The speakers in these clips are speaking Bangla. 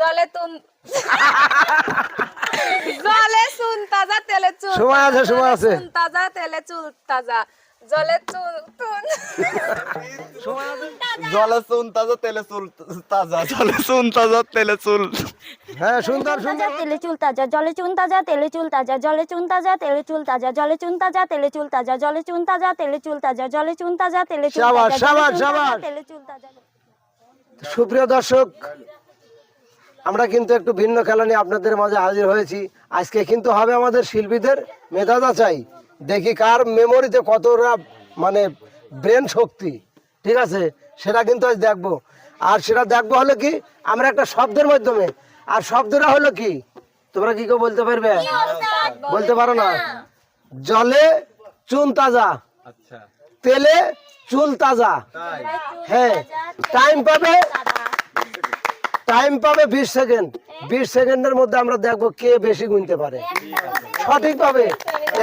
জলে তুন জলে চুন তাজা তেলে চুল সময় আছে, তাজা, সময় জলে আছে। চুন তাজা তেলে চুল তাজা জলে চুন তুন জলে চুন তাজা তেলে চুল তাজা জলে চুন তাজা তেলে চুল হ্যাঁ সুন্দর সুন্দর তাজা তেলে চুল তাজা জলে চুন তাজা তেলে চুল তাজা জলে চুন তাজা তেলে চুল তাজা জলে চুন তাজা তেলে চুল তাজা জলে চুন তাজা তেলে চুল তাজা জলে চুন তাজা চুল। তেলে চুল তাজা সুপ্রিয় দর্শক আমরা কিন্তু একটু ভিন্ন খেলা নিয়ে আপনাদের মাঝে হাজির হয়েছি। আজকে কিন্তু হবে আমাদের শিল্পীদের মেধা চাই দেখি কার মেমোরিতে কতটা মানে ব্রেন শক্তি। ঠিক আছে? সেটা কিন্তু আজ দেখব। আর সেটা দেখব হলো কি আমরা একটা শব্দের মাধ্যমে। আর শব্দটা হলো কি? তোমরা কি কেউ বলতে পারবে? বলতে পারো না। জলে চুন তাজা। আচ্ছা। তেলে চুল তাজা। হ্যাঁ। টাইম পাবে টাইম পাবে বিশ সেকেন্ড বিশ সেকেন্ডের মধ্যে আমরা দেখব কে বেশি গুনতে পারে। সঠিক পাবে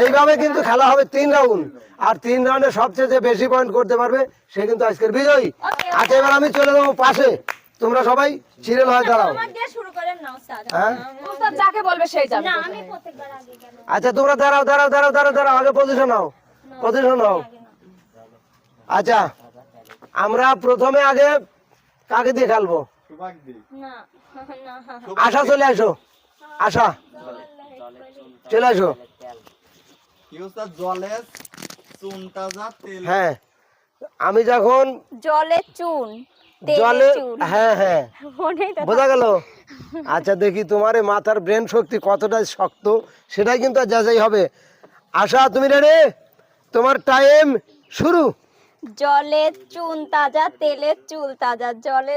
এইভাবে কিন্তু খেলা হবে তিন রাউন্ড আর তিন রাউন্ডে সবচেয়ে যে বেশি পয়েন্ট করতে পারবে সে কিন্তু আজকের বিজয়ী। আর এবার আমি চলে যাব পাশে। তোমরা সবাই সিরিয়াল হয়ে দাঁড়াও। শুরু করেন না ওস্তাদ হ্যাঁ? উস্তাদ যাকে বলবে সেই যাবে। না আমি প্রত্যেকবার আগে কেন আচ্ছা তোমরা দাঁড়াও দাঁড়াও দাঁড়াও দাঁড়াও দাঁড়াও আগে পজিশন নাও। পজিশন নাও। আচ্ছা আমরা প্রথমে আগে কাকে দিয়ে খেলব? না না। চলে আসো। আশা চলে আসো। হ্যাঁ। আমি যখন জলে চুন জলে চুন। হ্যাঁ হ্যাঁ। বোঝা গেল? আচ্ছা দেখি তোমার মাথার ব্রেন শক্তি কতটা শক্ত সেটাই কিন্তু আর যাচাই হবে। আশা তুমি রেডি তোমার টাইম শুরু। জলে চুন তাজা তেলের চুল তাজা। জলে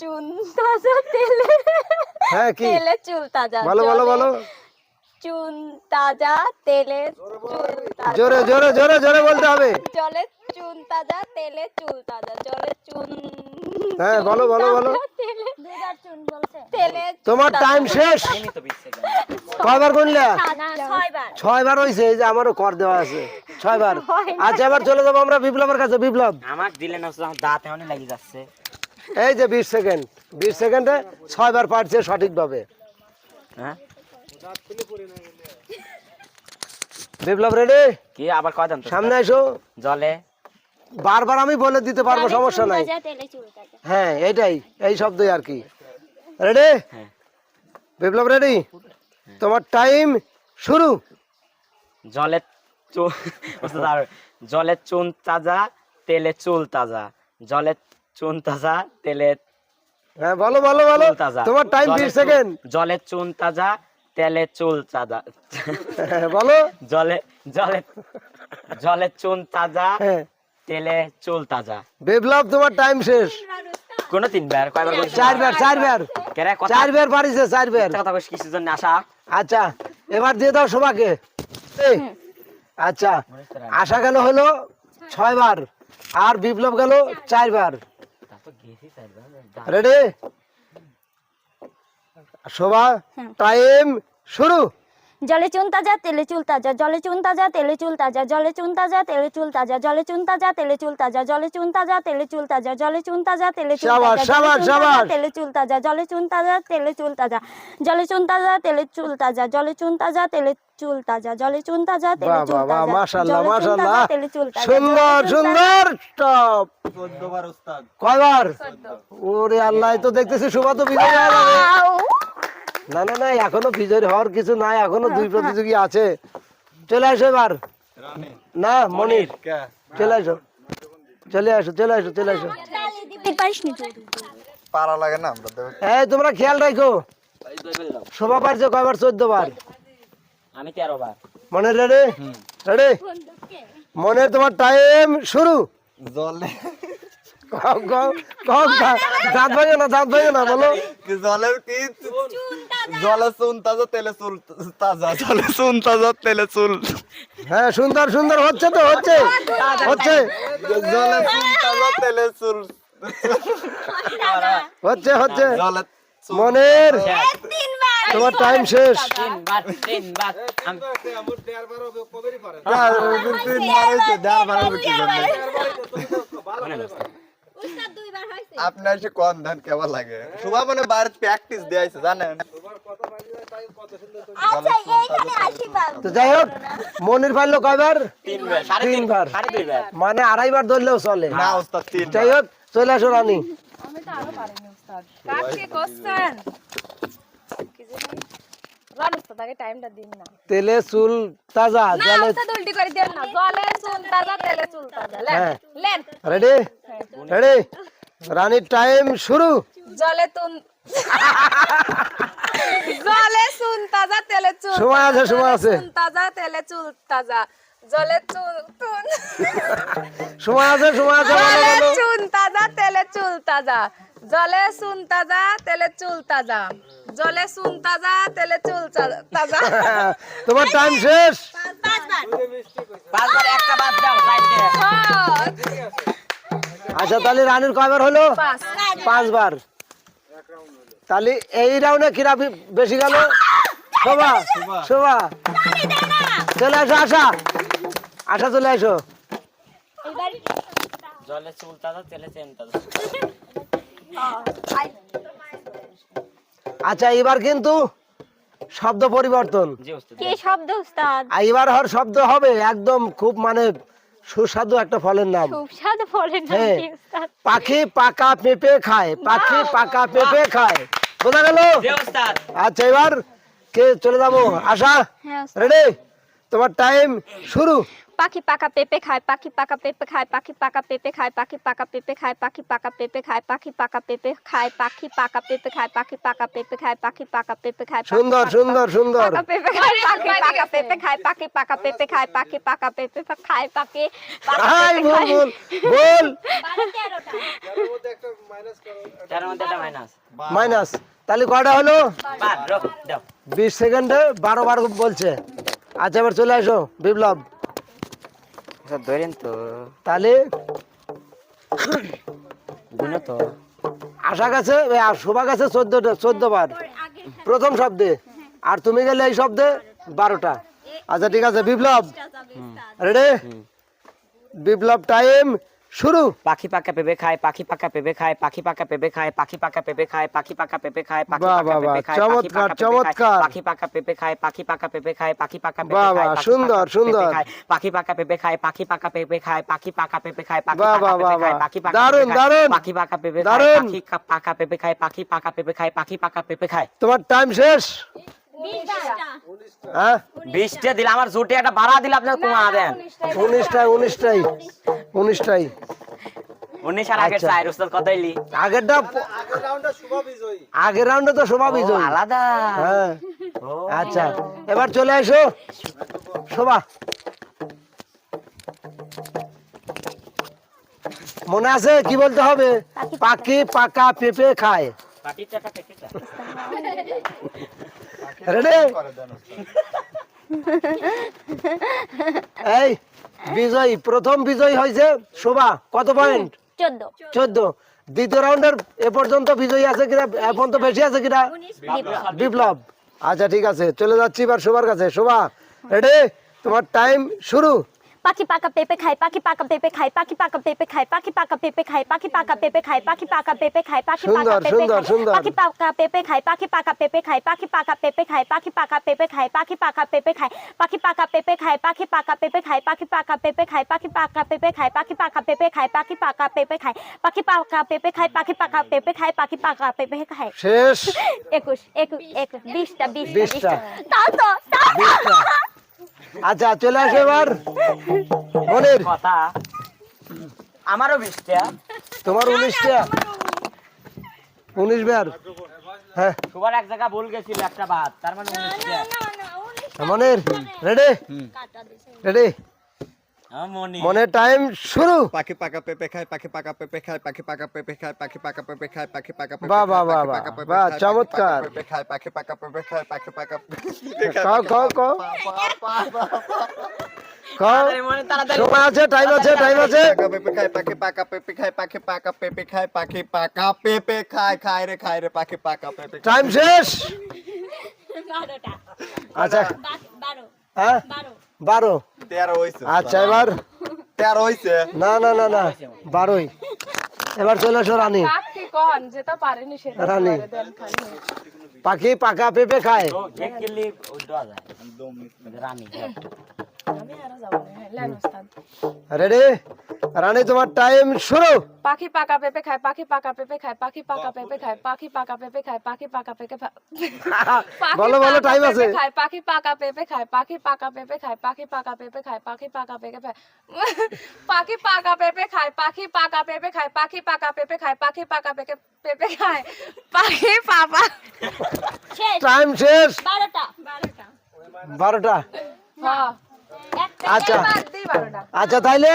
চুন তাজা তেলে। হ্যাঁ কি? তেলে চুল তাজা বলো বলো বলো। চুন তাজা তেলে চুল তাজা। জোরে জোরে জোরে জোরে বলতে হবে। জলে চুন তাজা তেলে চুল তাজা জলে চুন। হ্যাঁ বলো বলো বলো। তেলে। চুন বলছে। তেলে তোমার টাইম শেষ। কয়বার গুনলা? ছয়বার। হয়েছে এই যে আমারও কর দেওয়া আছে। ছয়বার। আচ্ছা এবার চলে যাব আমরা বিপ্লবের কাছে বিপ্লব। আমাক দিলে না দাঁত এমন লেগে যাচ্ছে। এই যে বিশ সেকেন্ড বিশ সেকেন্ডে ছয়বার পারছে সঠিকভাবে। হ্যাঁ? বিপ্লব রেডি? কি আবার কয়দাম সামনে এসো জলে? বারবার আমি বলে দিতে পারব সমস্যা নাই। হ্যাঁ এইটাই এই শব্দই আর কি। রেডি হ্যাঁ। বিপ্লব রেডি? তোমার টাইম শুরু। জলে চুন বুঝতে জলে চুন তাজা তেলে চুল তাজা। জলে চুন তাজা তেলে হ্যাঁ বলো বলো বলো। তোমার টাইম জলে বিশ চুন- সেকেন্ড জলে চুন তাজা তেলে চুল তাজা। বলো। জলে জলে জলে চুন তাজা হ্যাঁ। তেলে চুল তাজা। বিপ্লব তোমার টাইম শেষ। কোন তিনবার কয়বার? চারবার চারবার। কেরে কথা চারবার পারিছে চারবার। কথা কইস কিসের জন্য আশা আচ্ছা এবার দিয়ে দাও সবাকে আচ্ছা আশা গেল হলো ছয়বার আর বিপ্লব গেল চারবার। রেডি শোভা টাইম শুরু জলে চুন তাজা তেলে চুল তাজা জলে চুন তাজা তেলে চুল তাজা জলে চুন তাজা তেলে চুল তাজা জলে চুন তাজা তেলে চুল তাজা জলে চুন তাজা তেলে চুল তাজা জলে চুন তাজা তেলে চুল তাজা। তেলে চুল তাজা জলে চুন তাজা তেলে চুল তাজা জলে চুন তাজা তেলে চুল তাজা জলে চুন তাজা তেলে চুল তাজা জলে চুন তাজা তেলে বাহ চুল তাজা মাশাআল্লাহ মাশাআল্লাহ তেলে চুল তাজা সুন্দর সুন্দর স্টপ চোদ্দবার ওস্তাদ কয়বার ওরে আল্লাহ তো দেখতেছি শোভা তো বিজয় হয়ে যাবে না না না এখনও বিজয় হওয়ার কিছু নাই এখনও দুই প্রতিযোগী আছে। চলে আসো এবার। না মনির। চলে আসো। চলে আসো চলে আসো চলে আসো। পারা লাগে না আমরা এই তোমরা খেয়াল রাখো। শোভা পারছে কয়বার? চোদ্দ বার আমি তেরো বার মনে রেডি রেডি? মনে তোমার টাইম শুরু। জলে। দাঁত ভাঙে না দাঁত ভাঙে না বলো। কি জলে কি জলে চুন তাজা তেলে চুল তাজা জলে চুন তাজা তেলে চুল। হ্যাঁ সুন্দর সুন্দর হচ্ছে তো হচ্ছে হচ্ছে। জলে চুন তাজা তেলে চুল। হচ্ছে হচ্ছে। জলে মনের তোমার টাইম শেষ। তিনবার তিনবার। আপনার সে কোন ধান কেমন লাগে? শোভা মনে বার প্র্যাকটিস দেয়াইছে জানেন? তো যাই মনির মানে আড়াইবার ধরলেও চলে। না যাই হোক চলে আসো রানী। আমি তো আরও পারিনি তেলে চুল তাজা জলে উল্টি করে দেন না। জলে চুল তাজা তেলে চুল তাজা। লেন হ্যাঁ। রেডি? রেডি? রানীর টাইম শুরু। জলে তুন জলে চুন তাজা তেলে চুল সময় আছে, সময় আছে। তাজা তেলে চুল তাজা। জলে চুন তুন সময় আছে সময় আছে। চুন তাজা তেলে চুল তাজা। জলে চুন তাজা তেলে চুল তাজা। জলে চুন তাজা তেলে চুল তাজা। তোমার টাইম শেষ। পাঁচবার একটা বাদ দাও আচ্ছা তাহলে রানীর কয়বার হলো? পাঁচবার। তাহলে এই রাউন্ডে কিরা বেশি গেল। শোভা শোভা। চলে আসো আশা। আশা চলে আসো। জলে চুল তাজা তেলে চেন তাজা। আচ্ছা এবার কিন্তু শব্দ পরিবর্তন। জি কি শব্দ উস্তাদ এবার হর শব্দ হবে একদম খুব মানে সুস্বাদু একটা ফলের নাম। খুব স্বাদ বলেন না হ্যাঁ। কি উস্তাদ পাখি পাকা পেঁপে খায় পাখি পাকা পেঁপে খায়। বোঝা গেল? জি ওস্তাদ। আচ্ছা এবার কে চলে যাব? আশা হ্যাঁ রেডি? তোমার টাইম শুরু। পাখি পাকা পেঁপে খায় পাখি পাকা পেঁপে খায় পাখি পাকা পেঁপে খায় পাখি পাকা পেঁপে খায় পাখি পাকা পেঁপে খায় পাখি পাকা পেঁপে খায় পাখি পাকা পেঁপে খায় পাখি পাকা পেঁপে খায় পাখি পাকা পেঁপে খায় পাখি সুন্দর পাকা- সুন্দর সুন্দর পাকা পেঁপে খায় পাখি পাকা পেঁপে খায় পাখি পাকা পেঁপে খায় পাখি পাকা পেঁপে খায় পাখি পেঁপে বল খায়। বল বল তার মধ্যে একটা মাইনাস মাইনাস তাহলে কয়টা হলো বাদ রোক দাও বিশ সেকেন্ডে বারো বার বলছে আচ্ছা এবার চলে আসো বিপ্লব স্যার ধরেন তো। তাহলে গুনো তো? আশা গেছে আর শোভা গেছে চোদ্দটা চোদ্দ বার প্রথম শব্দে। আর তুমি গেলে এই শব্দে বারোটা। আচ্ছা ঠিক আছে বিপ্লব। রেডি বিপ্লব টাইম শুরু পাখি পাকা পেঁপে খায় পাখি পাকা পেঁপে খায় পাখি পাকা পেঁপে খায় পাখি পাকা পেঁপে খায় পাখি পাকা পেঁপে খায় পাখি পাকা পেঁপে বাহ, খায় চমৎকার, পাখি পাকা পেঁপে খায়, চমৎকার। পাখি পাকা পেঁপে খায় পাখি পাকা পেঁপে খায় পাখি পাকা পেঁপে বাহ, খায় সুন্দর, সুন্দর। পাখি পাকা পেঁপে খায় পাখি পাকা পেঁপে খায় পাখি পাকা পেঁপে খায় পাখি পাকা খায় বাহ। পাখি পাকা পেঁপে খায়। পাখি পাকা পেঁপে খায় পাখি পাকা পেঁপে খায় পাখি পাকা পেঁপে খায় তোমার টাইম শেষ হ্যাঁ? বিশটা দিলে আমার জুটে একটা ভাড়া দিলে আপনার কুমা দেন। উনিশটাই উনিশটাই উনিশটাই উনিশ আর আগের আচ্ছা। চার কত হইলি আগেরটা আগের রাউন্ডে তো শোভা ও, আলাদা। হ্যাঁ। আচ্ছা এবার চলে আসো। শোভা। মনে আছে কি বলতে হবে? পাখি পাকা পেঁপে খায়। রেডি এই বিজয়ী প্রথম বিজয়ী হয়েছে শোভা কত পয়েন্ট চোদ্দ। চোদ্দ। দ্বিতীয় রাউন্ডের এ পর্যন্ত বিজয়ী আছে কিনা? এ পর্যন্ত বেশি আছে কিনা? বিপ্লব। আচ্ছা ঠিক আছে চলে যাচ্ছি এবার শোভার কাছে। শোভা রেডি তোমার টাইম শুরু। পাখি পাকা পেঁপে খায় পাখি পাকা পেঁপে খায় পাখি পাকা পেঁপে খায় পাখি পাকা পেঁপে খায় পাখি পাকা পেঁপে খায় পাখি পাকা পেঁপে খায় পাখি পাকা সুন্দর, পেঁপে সুন্দর, খায় সুন্দর। পাখি পাকা পেঁপে খায় পাখি পাকা পেঁপে খায় পাখি পাকা পেঁপে খায় পাখি পাকা পেঁপে খায় পাখি পাকা পেঁপে খায় পাখি পাকা পেঁপে খায় পাখি পাকা পেঁপে খায় পাখি পাকা পেঁপে খায় পাখি পাকা পেঁপে খায় পাখি পাকা পেঁপে খায় পাখি পাকা পেঁপে খায় পাখি পাকা পেঁপে খায় পাখি পাকা পেঁপে খায় পাখি পাকা পেঁপে খায় শেষ একুশ একুশ একুশ বিশটা বিশটা বিশটা। বিশটা তাও তো তাও তো। আচ্ছা চলে আসো এবার। মনির। কথা। আমারও বিশটা তোমার উনিশটা উনিশ বার। হ্যাঁ। সবার এক জায়গা ভুল গেছিল একটা বাদ। তার মানে উনিশটা Monir ready ready Moni time শুরু পাখি পাকা পেঁপে খায় পাখি পাকা পেঁপে খায় পাখি পাকা পেঁপে খায় পাখি পাকা পেঁপে খায় পাখি পাকা পেঁপে বাহ, খায়, বাহ, বাহ, পাখি বাহ, পাকা পেঁপে বাহ, খায়, পাখি চমৎকার। পাকা পেঁপে খায় পাখি পাকা পেঁপে খায় পাখি পাকা তাড়াতাড়ি মনে তাড়াতাড়ি সময় আছে টাইম আছে টাইম আছে পাকা পেঁপে খায় পাখি পাকা পেঁপে খায় পাখি পাকা পেঁপে খায় পাখি পাকা পেঁপে খায় খায় রে খায় রে পাখি পাকা পেঁপে টাইম শেষ আচ্ছা হ্যাঁ বারো। আচ্ছা এবার? তেরো হয়েছে না না না না বারোই। এবার চলে আসো রানী। রানী। পাখি পাকা পেঁপে খায়। রানী আমি আরও যাব না হ্যাঁ, লেন ওস্তাদ রেডি রানী তোমার টাইম শুরু পাখি পাকা পেঁপে খায় পাখি পাকা পেঁপে খায় পাখি পাকা পেঁপে খায় পাখি পাকা পেঁপে খায় পাখি পাকা পেঁপে খায় বলো বলো টাইম আছে খায় পাখি পাকা পেঁপে খায় পাখি পাকা পেঁপে খায় পাখি পাকা পেঁপে খায় পাখি পাকা পেঁপে খায় পাখি পাকা পেঁপে খায় পাখি পাকা পেঁপে খায় পাখি পাকা পেঁপে খায় পাখি পাকা পেঁপে পেঁপে খায় পাখি পাপা টাইম শেষ বারোটা বারোটা হ্যাঁ আচ্ছা। আচ্ছা তাইলে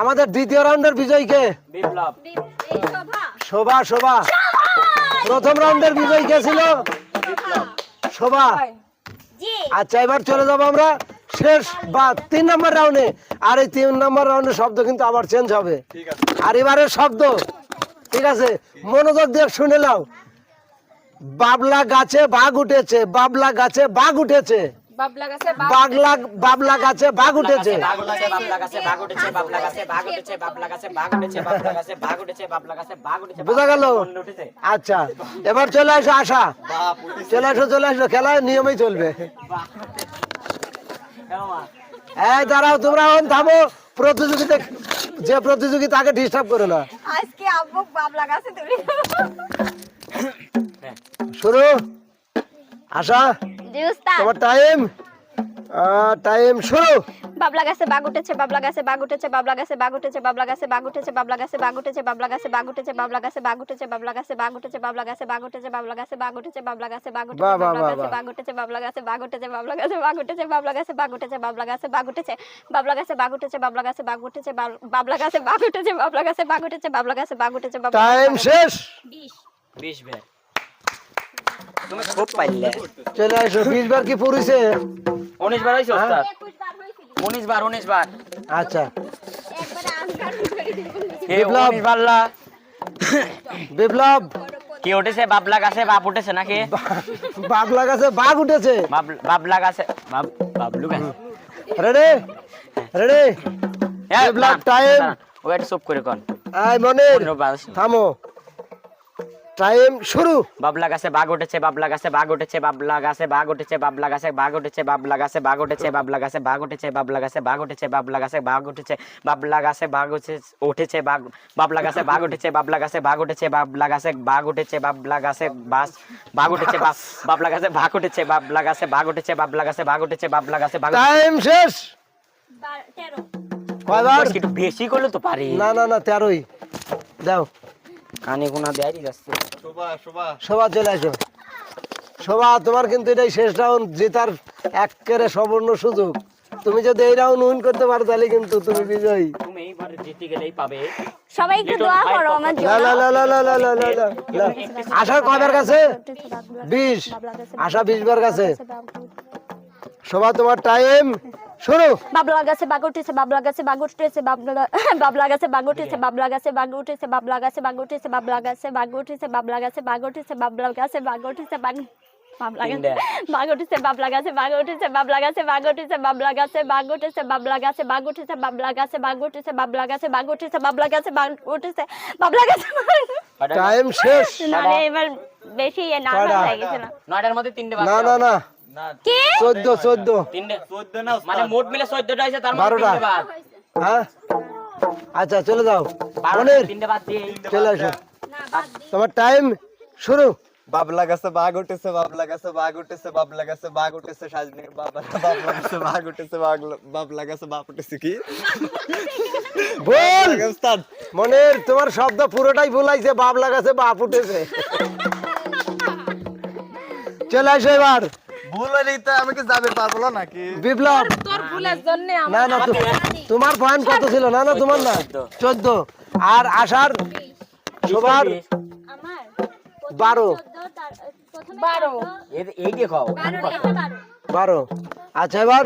আমাদের দ্বিতীয় রাউন্ডের বিজয়ী কে শোভা শোভা। শোভা প্রথম রাউন্ডের বিজয়ী কে ছিল? শোভা। আচ্ছা এবার চলে যাব আমরা শেষ বা তিন নম্বর রাউন্ডে। আর এই তিন নম্বর রাউন্ডে শব্দ কিন্তু আবার চেঞ্জ হবে। আর এবারের শব্দ। ঠিক আছে? মনোযোগ দিয়ে শুনে নাও। বাবলা গাছে বাঘ উঠেছে বাবলা গাছে বাঘ উঠেছে। বাবলা গাছে বাঘ বাগলা বাবলা গাছে বাঘ উঠেছে। বাবলা গাছে বাঘ উঠেছে বাবলা গাছে বাঘ উঠেছে বাবলা গাছে বাঘ উঠেছে বাবলা গাছে বাঘ উঠেছে বাবলা গাছে বাঘ উঠেছে বোঝা গেল? আচ্ছা এবার চলে আসো আশা। চলে আসো চলে আসো খেলা নিয়মেই চলবে। এই দাঁড়াও তোমরা এখন থামো। প্রতিযোগিতা যে প্রতিযোগী তাকে ডিস্টার্ব করো না। আজকে আব্বু বাবলা গাছে তুলি শুরু। আশা। জি উস্তাদ তোমার টাইম টাইম শুরু বাবলা গাছে বাঘ উঠেছে বাবলা গাছে বাঘ উঠেছে বাবলা গাছে বাঘ উঠেছে বাবলা গাছে বাঘ উঠেছে বাবলা গাছে বাঘ উঠেছে বাবলা গাছে বাঘ উঠেছে বাবলা গাছে বাঘ উঠেছে বাবলা গাছে বাঘ উঠেছে বাবলা গাছে বাঘ উঠেছে বাবলা গাছে বাঘ উঠেছে বাবলা গাছে বাঘ উঠেছে বাবলা গাছে। বাঘ উঠেছে বাবলা গাছে বাঘ উঠেছে বাবলা গাছে বাঘ উঠেছে বাবলা গাছে বাঘ উঠেছে বাবলা গাছে বাঘ উঠেছে বাবলা গাছে বাঘ উঠেছে বাবলা গাছে বাঘ উঠেছে বাবলা গাছে বাঘ উঠেছে বাবলা গাছে বাঘ উঠেছে বাবলা গাছে বাঘ উঠেছে বাবলা গাছে টাইম তুমি খুব পাইলে। চলে আসো বিশ বার কি পড়িছে? উনিশ বার হয়েছে ওস্তাদ। উনিশ বার উনিশ বার। আচ্ছা। বিপ্লব। উনিশ বিপ্লব। কি উঠেছে? বাবলা গাছে বাপ উঠেছে নাকি? বাবলা গাছে বাঘ উঠেছে। বাব- বাবলা গাছে বাবলু গাছে রেডি রেডি বিপ্লব, দাঁড়ান, time. দাঁড়ান, ও একটু চুপ করে কন। আই মনির। থামো। টাইম শুরু বাবলা গাছে বাঘ উঠেছে বাবলা গাছে বাঘ উঠেছে বাবলা গাছে বাঘ উঠেছে বাবলা গাছে বাঘ উঠেছে বাবলা গাছে বাঘ উঠেছে বাবলা গাছে বাঘ উঠেছে বাবলা গাছে বাঘ উঠেছে বাবলা গাছে বাঘ উঠেছে বাবলা গাছে বাঘ উঠেছে উঠেছে বাঘ বাবলা গাছে বাঘ উঠেছে বাবলা গাছে বাঘ উঠেছে বাবলা গাছে বাঘ উঠেছে বাবলা গাছে বাস বাঘ উঠেছে বাস বাবলা গাছে বাঘ উঠেছে বাবলা গাছে বাঘ উঠেছে বাবলা গাছে বাঘ উঠেছে বাবলা গাছে বাঘ টাইম শেষ কয়বার একটু বেশি করলে তো পারি না না না তেরোই দাও কানে গুনা দেয়ারই যাচ্ছে। শোভা শোভা। শোভা চলে আসো। শোভা তোমার কিন্তু এটাই শেষ রাউন্ড জেতার একেবারে সবর্ণ সুযোগ। তুমি যদি এই রাউন্ড উইন করতে পারো তাহলে কিন্তু তুমি বিজয়ী। তুমি এইবার জিতে গেলেই পাবে। সবাই একটু দোয়া করো আমার জন্য লা লা লা লা লা লা লা লা লা। আশার কাছে? বিশ। আশা বিশ বার কাছে। শোভা তোমার টাইম শুরু বাবলা গাছে বাঘ উঠেছে বাবলা গাছে বাঘ উঠেছে বাবলা বাবলা গাছে বাঘ উঠেছে বাবলা গাছে বাঘ উঠেছে বাবলা গাছে বাঘ উঠেছে বাবলা গাছে বাঘ উঠেছে বাবলা গাছে বাঘ উঠেছে বাবলা গাছে বাঘ উঠেছে বাঘ বাবলা গাছে বাঘ উঠেছে বাবলা গাছে বাঘ উঠেছে বাবলা গাছে বাঘ উঠেছে বাবলা গাছে বাঘ উঠেছে বাবলা গাছে বাঘ উঠেছে বাবলা গাছে বাঘ উঠেছে বাবলা গাছে বাঘ উঠেছে বাবলা গাছে বাঘ উঠেছে বাবলা গাছে টাইম শেষ মানে এবার বেশি কয়টা? হয়ে গেছিল নয়টার মধ্যে তিনটে না না না চোদ্দ চোদ্দ। মানে মোট মিলে চোদ্দটা হয়েছে তার বারোটা। হ্যাঁ? আচ্ছা চলে যাও। বারোটা মনির তিনটে বাদ দিয়ে চলে আসো। তোমার টাইম শুরু। বাবলা গাছে বাঘ উঠেছে বাবলা গাছে বাঘ উঠেছে বাবলা গাছে বাঘ উঠেছে সাজনি। বাবলা গাছে বাঘ উঠেছে বাবলা গাছে বাপ উঠেছে কি? বল মনের তোমার শব্দ পুরোটাই ভুলাইছে বাপ লাগাছে বাপ উঠেছে। চলে আসো এবার। ভুল হলেই আমি কি যাবে পারব নাকি? বিপ্লব! তোর ভুলের জন্য না না তোমার পয়েন্ট কত ছিল? না না তোমার না। চোদ্দ। আর আসার সবার আমার বারো। বারো। এই- দিয়ে বারো আচ্ছা এবার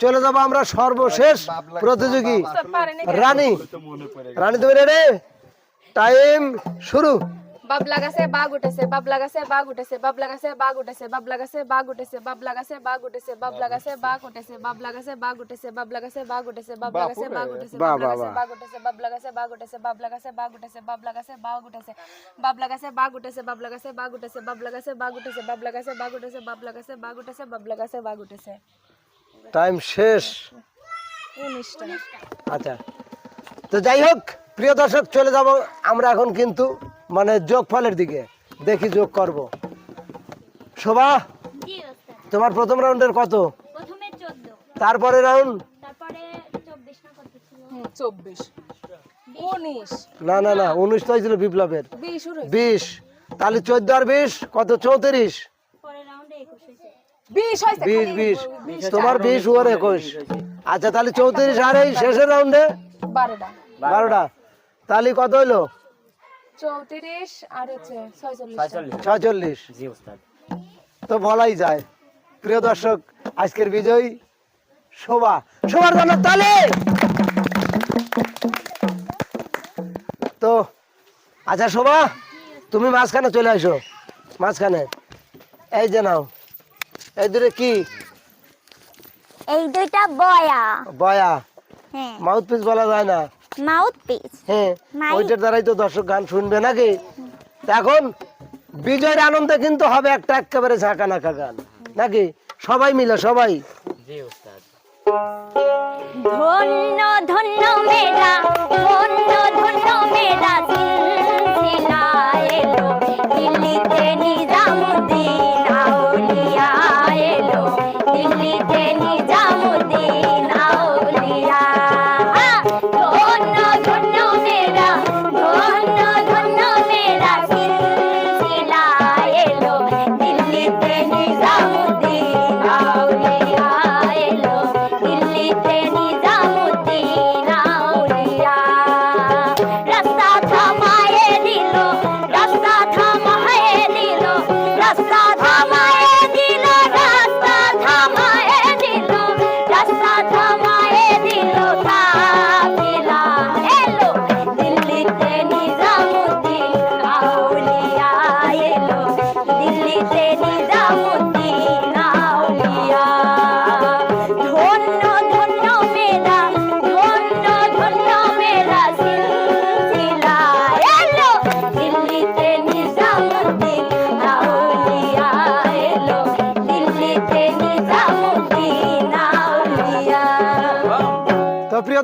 চলে যাব আমরা সর্বশেষ প্রতিযোগী। রানী। রানী তুমি রেডি টাইম শুরু। বাবলা গাছে বাঘ উঠেছে বাবলা গাছে বাঘ উঠেছে বাবলা গাছে বাঘ উঠেছে বাবলা গাছে বাঘ উঠেছে বাবলা গাছে বাঘ উঠেছে বাবলা গাছে বাঘ উঠেছে বাবলা গাছে বাঘ উঠেছে বাবলা গাছে বাঘ উঠেছে বাবলা গাছে বাঘ উঠেছে বাহ, বাবলা বাহ, গাছে বাঘ উঠেছে বাবলা গাছে বাঘ উঠেছে বাবলা গাছে বাঘ উঠেছে বাবলা গাছে বাঘ উঠেছে বাবলা গাছে বাঘ উঠেছে বাবলা গাছে বাঘ উঠেছে বাবলা গাছে বাঘ উঠেছে বাবলা গাছে বাঘ উঠেছে বাবলা গাছে বাঘ উঠেছে বাবলা গাছে বাঘ উঠেছে টাইম শেষ উনিশটা আচ্ছা তো যাই হোক প্রিয় দর্শক চলে যাব আমরা এখন কিন্তু মানে যোগ ফলের দিকে। দেখি যোগ করব। শোভা তোমার প্রথম রাউন্ডের কত? তারপরে রাউন্ড? চব্বিশ না না না না উনিশ তো হয়েছিল বিপ্লবের। বিশ তাহলে চোদ্দ আর বিশ কত? চৌত্রিশ। বিশ বিশ বিশ। তোমার বিশ ওর একুশ। আচ্ছা তাহলে চৌত্রিশ আর এই শেষের রাউন্ডে? বারোটা। বারোটা। তাহলে কত হইল? চৌত্রিশ আর হচ্ছে ছয়চল্লিশ। ছয়চল্লিশ। ছয়চল্লিশ। জি উস্তাদ তো বলাই যায় প্রিয় দর্শক আজকের বিজয়ী শোভা। শোভার জন্য তালে! তো আচ্ছা শোভা তুমি মাঝখানে চলে আসো। মাঝখানে। এই যে নাও। এই দূরে কি? এই দুইটা বয়া। বয়া। হ্যাঁ। মাউথ পিস বলা যায় না। মাউথ পিস হ্যাঁ ওইটার দ্বারাই তো দর্শক গান শুনবে নাকি? এখন বিজয়ের আনন্দে কিন্তু হবে একটা একেবারে ঝাঁকা নাকা গান। নাকি? সবাই মিলে সবাই। জি উস্তাদ। ধন্য ধন্য মেরা ধন্য ধন্য মেরা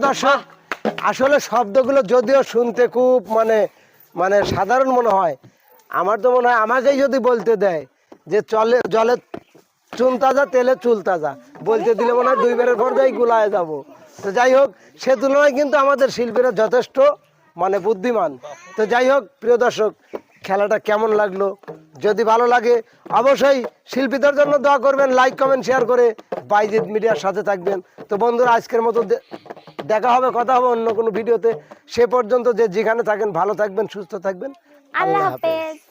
দর্শক আসলে শব্দগুলো যদিও শুনতে খুব মানে মানে সাধারণ মনে হয় আমার তো মনে হয় আমাকেই যদি বলতে দেয় যে চলে জলে চুন তাজা তেলে চুল তাজা বলতে দিলে মনে হয় দুই বেরের পর্যায়ে গুলায় যাব। তো যাই হোক সে তুলনায় কিন্তু আমাদের শিল্পীরা যথেষ্ট মানে বুদ্ধিমান। তো যাই হোক প্রিয় দর্শক খেলাটা কেমন লাগল? যদি ভালো লাগে অবশ্যই শিল্পীদের জন্য দোয়া করবেন লাইক কমেন্ট শেয়ার করে বাইজিৎ মিডিয়ার সাথে থাকবেন। তো বন্ধুরা আজকের মতো দেখা হবে কথা হবে অন্য কোনো ভিডিওতে। সে পর্যন্ত যে যেখানে থাকেন ভালো থাকবেন সুস্থ থাকবেন। আল্লাহ হাফেজ।